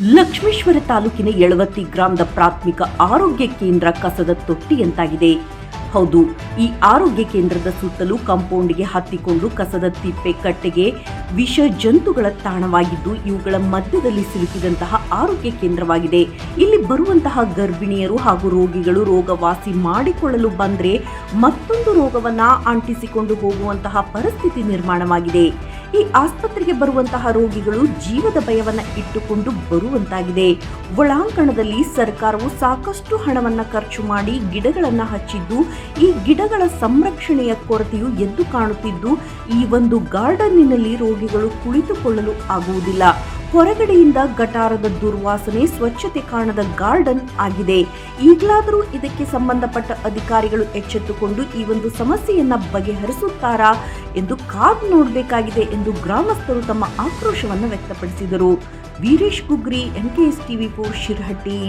ಲಕ್ಷ್ಮೇಶ್ವರ ತಾಲೂಕಿನ ಯಳವತ್ತಿ ಗ್ರಾಮದ ಪ್ರಾಥಮಿಕ ಆರೋಗ್ಯ ಕೇಂದ್ರ ಕಸದ ತೊಟ್ಟಿಯಂತಾಗಿದೆ ಹೌದು, ಈ ಆರೋಗ್ಯ ಕೇಂದ್ರದ ಸುತ್ತಲೂ ಕಾಂಪೌಂಡ್ಗೆ ಹತ್ತಿಕೊಂಡು ಕಸದ ತಿಪ್ಪೆ ಕಟ್ಟೆಗೆ ವಿಷ ಜಂತುಗಳ ತಾಣವಾಗಿದ್ದು, ಇವುಗಳ ಮಧ್ಯದಲ್ಲಿ ಸಿಲುಕಿದಂತಹ ಆರೋಗ್ಯ ಕೇಂದ್ರವಾಗಿದೆ. ಇಲ್ಲಿ ಬರುವಂತಹ ಗರ್ಭಿಣಿಯರು ಹಾಗೂ ರೋಗಿಗಳು ರೋಗ ವಾಸಿ ಮಾಡಿಕೊಳ್ಳಲು ಬಂದರೆ ಮತ್ತೊಂದು ರೋಗವನ್ನು ಅಂಟಿಸಿಕೊಂಡು ಹೋಗುವಂತಹ ಪರಿಸ್ಥಿತಿ ನಿರ್ಮಾಣವಾಗಿದೆ. ಈ ಆಸ್ಪತ್ರೆಗೆ ಬರುವಂತಹ ರೋಗಿಗಳು ಜೀವದ ಭಯವನ್ನ ಇಟ್ಟುಕೊಂಡು ಬರುವಂತಾಗಿದೆ. ಒಳಾಂಗಣದಲ್ಲಿ ಸರ್ಕಾರವು ಸಾಕಷ್ಟು ಹಣವನ್ನ ಖರ್ಚು ಮಾಡಿ ಗಿಡಗಳನ್ನ ಹಚ್ಚಿದ್ದು, ಈ ಗಿಡಗಳ ಸಂರಕ್ಷಣೆಯ ಕೊರತೆಯು ಎದ್ದು ಕಾಣುತ್ತಿದ್ದು, ಈ ಒಂದು ಗಾರ್ಡನ್ನಿನಲ್ಲಿ ರೋಗಿಗಳು ಕುಳಿತುಕೊಳ್ಳಲು ಆಗುವುದಿಲ್ಲ. ಹೊರಗಡೆಯಿಂದ ಗಟಾರದ ದುರ್ವಾಸನೆ ಸ್ವಚ್ಛತೆ ಕಾಣದ ಗಾರ್ಡನ್ ಆಗಿದೆ. ಈಗಲಾದರೂ ಇದಕ್ಕೆ ಸಂಬಂಧಪಟ್ಟ ಅಧಿಕಾರಿಗಳು ಎಚ್ಚೆತ್ತುಕೊಂಡು ಈ ಒಂದು ಸಮಸ್ಯೆಯನ್ನ ಬಗೆಹರಿಸುತ್ತಾರಾ ಎಂದು ಕಾದು ನೋಡಬೇಕಾಗಿದೆ ಎಂದು ಗ್ರಾಮಸ್ಥರು ತಮ್ಮ ಆಕ್ರೋಶವನ್ನು ವ್ಯಕ್ತಪಡಿಸಿದರು. Veeresh Gugri NKS TV four Shirahatti.